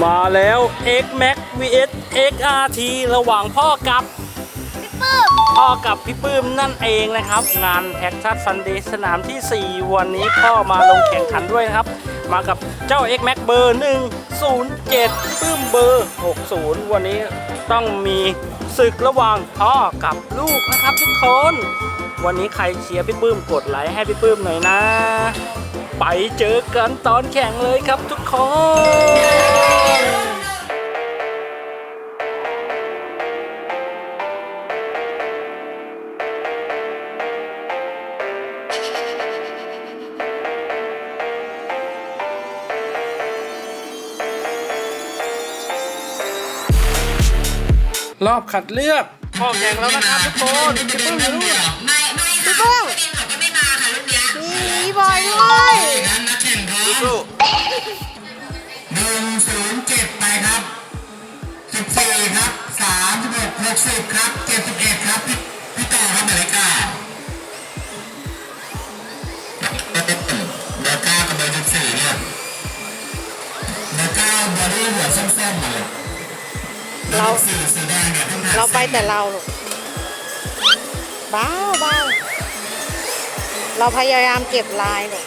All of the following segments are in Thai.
มาแล้ว X Max vs XRT ระหว่างพ่อกับพ่อกับพี่ปื้มนั่นเองนะครับ งานแท็กซัดซันเดย์สนามที่ 4 วันนี้พ่อมาลงแข่งขันด้วยนะครับ มากับเจ้า X Max เบอร์ 107 ปื้มเบอร์ 60 วันนี้ต้องมีศึกระหว่างพ่อกับลูกนะครับทุกคน วันนี้ใครเชียร์พี่ปื้มกดไลค์ให้พี่ปื้มหน่อยนะ ไปเจอกันตอนแข่งเลยครับทุกคน รอบคัดเลือกพ่อแข่งแล้วนะครับทุกคนพี่ปุ้งพี่ปุ้งมีบอยด้วย แต่เราลูกบ้าวบ้าวเราพยายามเก็บลายลูก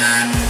งาน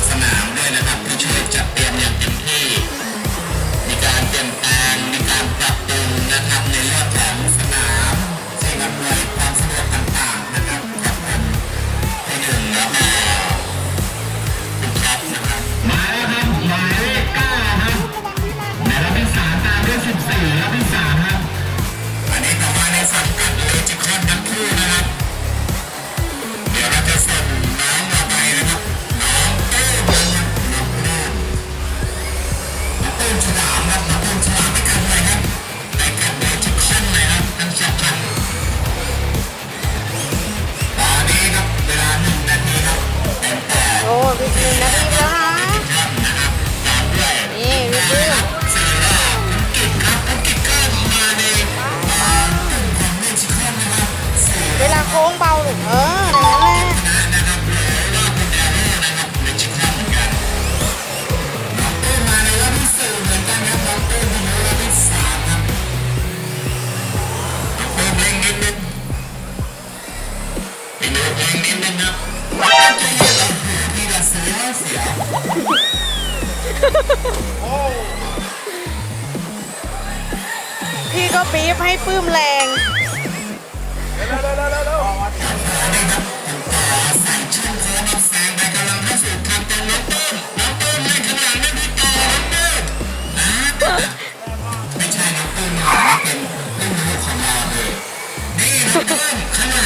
พี่ก็ปี๊บให้ปื้มแรง ขนาด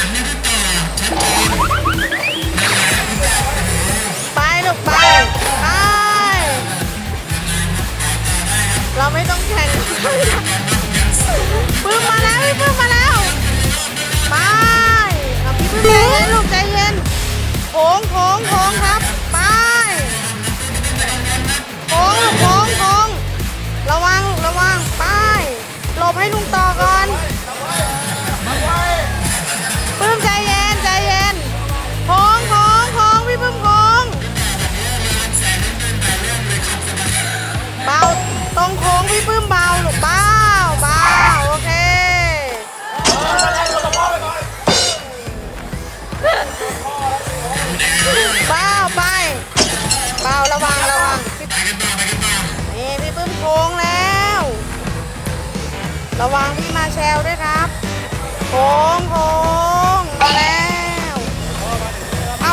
ปึ้มมาแล้วพี่ปึ้มมาแล้ว ไปเอาพี่ปึ้มใจเย็นลูกใจเย็นโค้งโค้งโค้งครับ ไปโค้งโค้งโค้งระวังระวังไปหลบให้ลุงต่อก่อน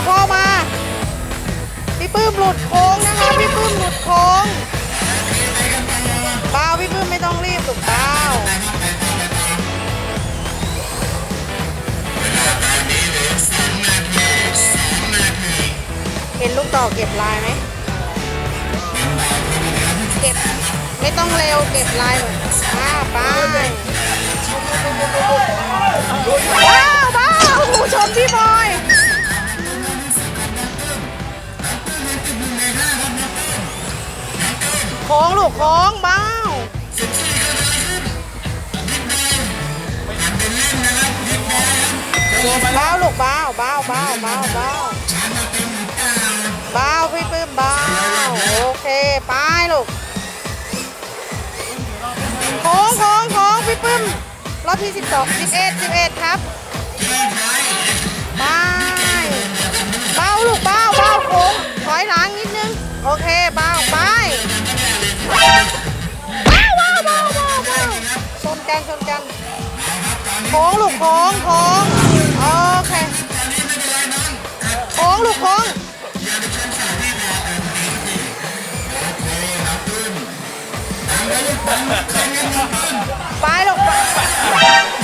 พ่อมาพี่ปื้มหลุดโค้งนะคะพี่ปื้มหลุดโค้งเป้าพี่ปื้มไม่ต้องรีบถูกเป้าเห็นลูกต่อเก็บลายไหมเก็บไม่ต้องเร็วเก็บลายหน่อยอ้าป้าว้าวบ้าผู้ชมพี่บอย ค้งลูกโค้งบ้าวบ้าวลูกเบ้าวบ้าวบ้าวบ้าวบ้าวบ้าพี่ปื้มเบ้าโอเคไปลูกโค้งโค้งโค้งพี่ปื้มรอบที่สิบสองสิบเอ็ดสิบเอ็ดครับไปเบาลูกเบาเบาโค้งถอยหลังนิดนึงโอเคเบา กันชนกันโค้งลูกโค้งโค้งโอเคโค้งลูกโค้งไปลูกไป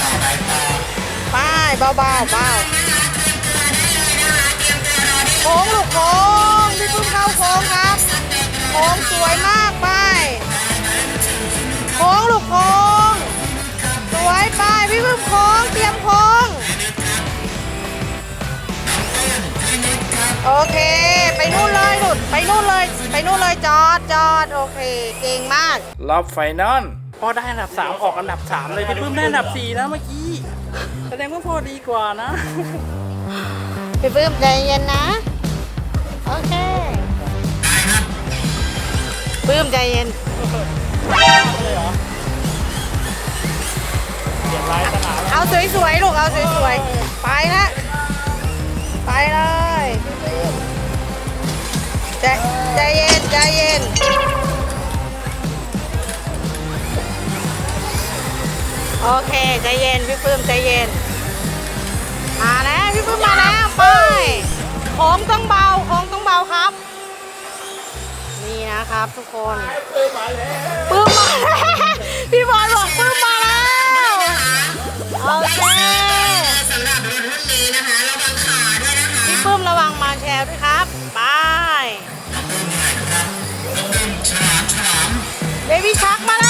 นมาโค้งไปเบาเบาเบาโค้งลูกโค้งพี่พึ่งเข้าโค้งครับโค้งสวยมากไปโค้งลูกโค้งสวยไปพี่พึ่งโค้งเตรียมโค้งโอเค ไปนู่นเลยหลุดไปนู่นเลย ไปนู่นเลยจอดจอดโอเค เก่งมากรอบไฟนอล พ่อได้อันดับ3ออกอันดับ3เลยพี่ปื้มได้อันดับ4นะเมื่อกี้ แสดงว่าพ่อดีกว่านะ พี่ปื้มใจเย็นนะ โอเคปื้มใจเย็นเลยเหรอเปลี่ยนลายสนามเอาสวยๆลูกเอาสวยๆ ไปละไปเลยใจใจเย็นใจเย็น โอเคใจเย็นพี่ปื้มใจเย็น มาแล้วพี่ปื้มมาแล้วไปโค้งต้องเบาโค้งต้องเบาครับ นี่นะครับทุกคนปื้มมาแล้วพี่บอลบอกปื้มมาแล้วโอเคสำหรับรถรุ่นนี้นะคะระวังขาด้วยนะคะพี่ปื้มระวังมาแชร์ด้วยครับไปฉลามฉลามเบบี้ชักมาแล้ว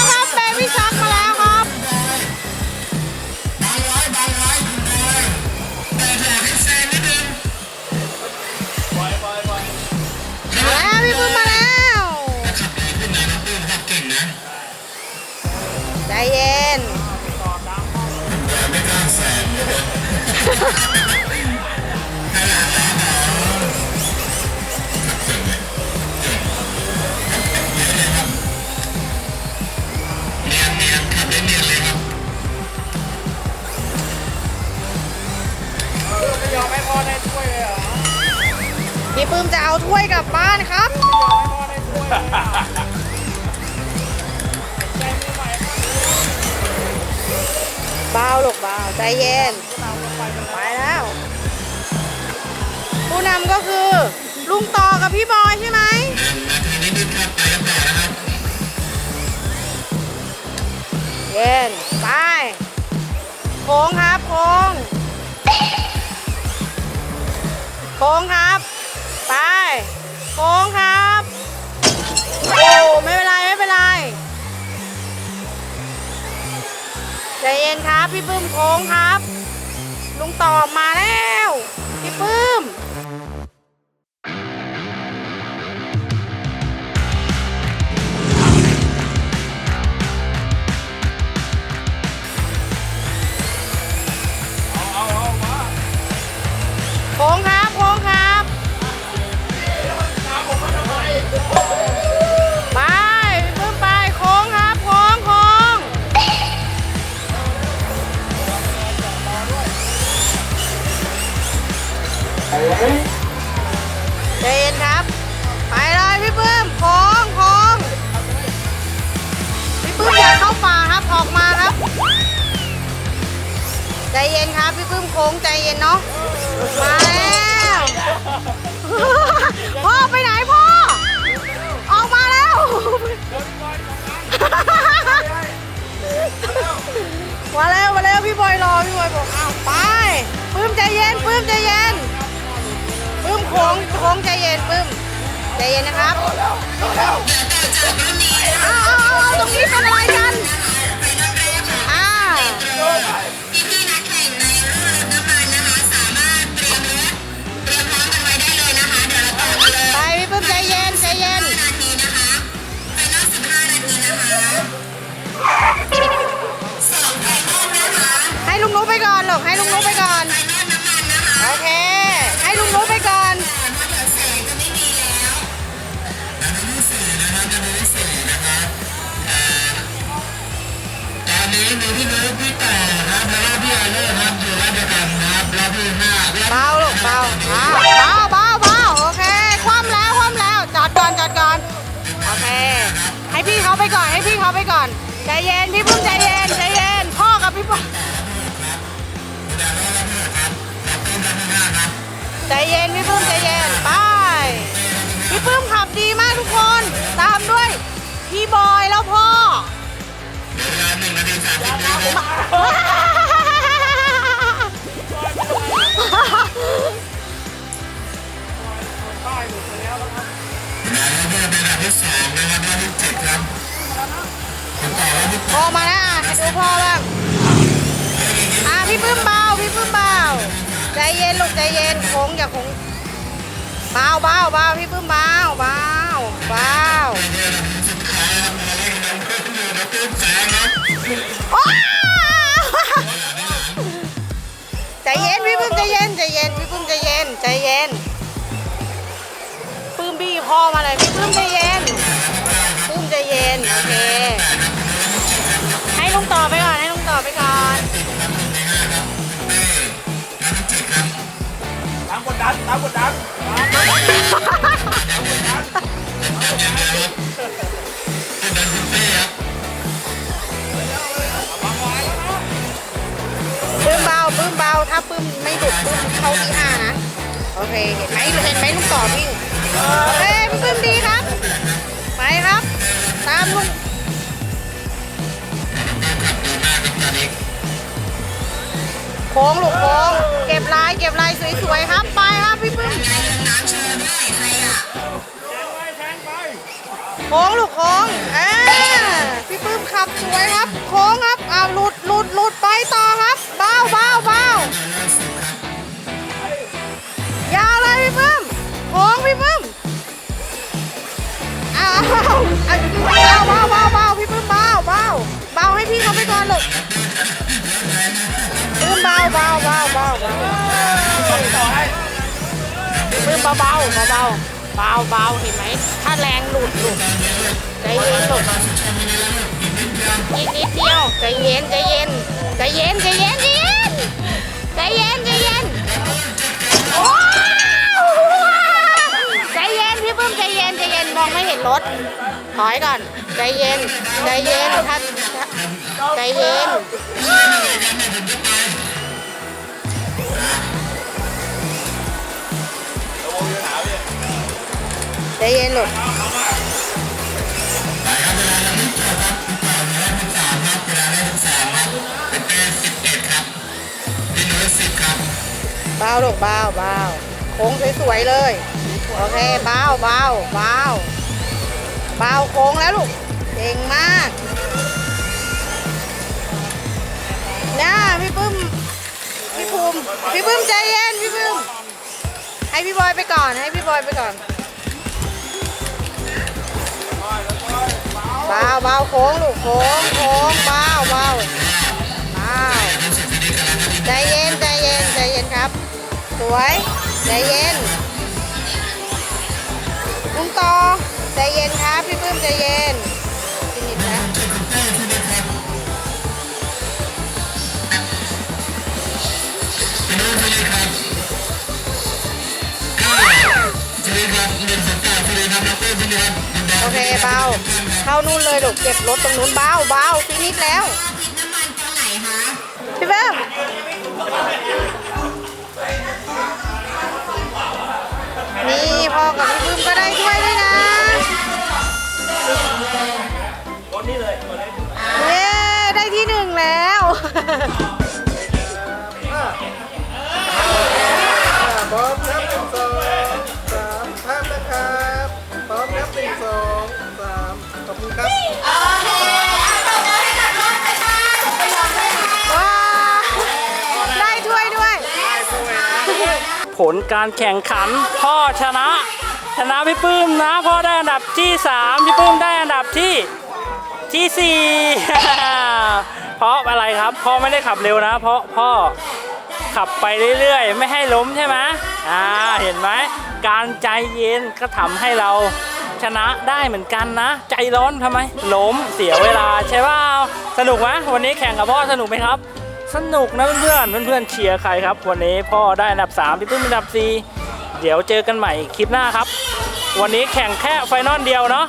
พี่ปื้มจะเอาถ้วยกลับบ้านครับเลยอะใจมือใหม่พ่อเบาลูกเบาใจเย็น ไปแล้ว ผู้นำก็คือ ลุงต่อกับพี่บอยใช่ไหมเย็น ไป โค้งครับ โค้ง โค้งครับ ค้งครับ โอ้ไม่เป็นไร ไม่เป็นไรใจเย็นครับ พี่ปื้มโค้งครับ ลุงตอบมาแล้ว พี่ปื้มเอาเอาเอามาโค้งครับโค้งครับ งใจเย็นปึ้มใจเย็นนะครับอ้าวอ้าวอ้าตรงนี้เป็นอะไรกันอ่าพี่ๆนักแข่งในรุ่ ลูกเบาเบาเบาเบาโอเค คว่ำแล้ว คว่ำแล้ว จอดก่อน จอดก่อน โอเค ให้พี่เขาไปก่อน ให้พี่เขาไปก่อน ใจเย็น พี่พุ่มใจเย็น ใจเย็น พ่อกับพี่ปุ้มใจเย็น พี่ปุ้มใจเย็น ไป พี่ปุ้มขับดีมากทุกคน ตามด้วย พี่บอยแล้วพ่อ เวลาหนึ่งนาทีสามสิบวิครับแล้วเป็นอันที่สองนะครับอันที่เจ็ดครับผมต่อแล้วพ่อมาแล้วอะให้ดูพ่อบ้างอะพี่ปื้มเบาพี่ปื้มเบาใจเย็นลูกใจเย็นโค้งอย่าโค้งเบาเบาเบาพี่ปื้มเบาเบาเบาสุดท้ายครับมาเล่นกันก็คือนักเต้นแสงครับโอ๊ยใจเย็นพี่ปื้มใจเย็นใจเย็นพี่ปื้มใจเย็นใจเย็น ปื้มบี้พ่อมาเลยพี่ปื้มใจเย็นปื้มใจเย็น โอเค ให้ลุงต่อไปก่อน ให้ลุงต่อไปก่อนตามกดดันตามกดดันปื้มเบาปื้มเบา ถ้าปื้มไม่ดุปื้มเข้าที่ห้านะ โอเค เห็นไหมเห็นไหมลุงต่อวิ่ โอเคพี่ปื้มดีครับ ไปครับ ตามลุงโค้งลูกโค้งเก็บลายเก็บลายสวยๆครับ ไปครับพี่ปื้มน้ำโชว์ด้วยใครอะโค้งลูกโค้งเอ้พี่ปื้มขับสวยครับ โค้งครับอ้าหลุดหลุดหลุดไปต่อครับเบาเบาเบายาวเลยพี่ปื้ม โค้พี่ปื้มอ้าวอ้าวอ้าเบาเบาเบาเบาพี่ปื้มเบาเบาเบาให้พี่เขาไปก่อนเลูกปื้มเบาเบาเบาเบาเบาปื้มเบาเบาเบาเบาเบาเบาเห็นไหมถ้าแรงหลุดลูกใจเย็นลูกอีกนิดเดียวใจเย็นใจเย็นใจเย็นใจเย็นใจเย็นใจเย็นใจเย็นว้าวใจเย็น พี่ปื้มใจเย็นใจเย็นมองไม่เห็นรถถอยก่อน ใจเย็น ใจเย็นถ้าใจเย็นใจเย็นลูกเป็นเต้สิบเอ็ดครับพี่นุ้ยสิบครับเบาลูกเบาเบาโค้งสวยๆเลย โอเคเบาเบาเบาเบาโค้งแล้วลูกเก่งมากน่าพี่ปื้มพี่ภูมิพี่ปื้มใจเย็นพี่ปื้มให้พี่บอยไปก่อนให้พี่บอยไปก่อนเบาเบาโค้งลูกโค้งโค้งเบาเบาเบาใจเย็นใจเย็นใจเย็นครับ สวยใจเย็น ลุงต่อใจเย็นครับพี่ปื้มใจเย็นฟินิชนะพี่นุ้ยพี่ครับเก้าชีวิตครับครับเรียนสังกัดเลยครับโอเคเบาเข้านู่นเลยลูกเก็บรถตรงนู้นเบาเบาฟินิชแล้วพี่เบิ้ม นี่พ่อกับพี่บึ้มก็ได้ถ้วยด้วยนะเย้ได้ที่หนึ่งแล้ว ผลการแข่งขันพ่อชนะ ชนะพี่ปื้มนะพ่อได้อันดับที่ 3 พี่ปื้มได้อันดับที่ที่ 4 เพราะอะไรครับพ่อไม่ได้ขับเร็วนะ เพราะพ่อขับไปเรื่อยๆ ไม่ให้ล้มใช่ไหมอ่าเห็นไหมการใจเย็นก็ทำให้เราชนะได้เหมือนกันนะ ใจร้อนทำไมล้มเสียเวลาใช่ป่าสนุกไหมวันนี้แข่งกับพ่อสนุกไหมครับ สนุกนะเพื่อนๆเพื่อนเชียร์ใครครับ วันนี้พ่อได้อันดับ3พี่ตุ้มอันดับ 4 เดี๋ยวเจอกันใหม่คลิปหน้าครับ วันนี้แข่งแค่ไฟนอลเดียวเนาะ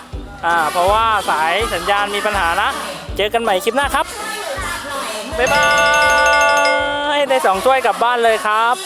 อ่าเพราะว่าสายสัญญาณมีปัญหานะ เจอกันใหม่คลิปหน้าครับบ๊ายบายได้สองถ้วยกลับบ้านเลยครับ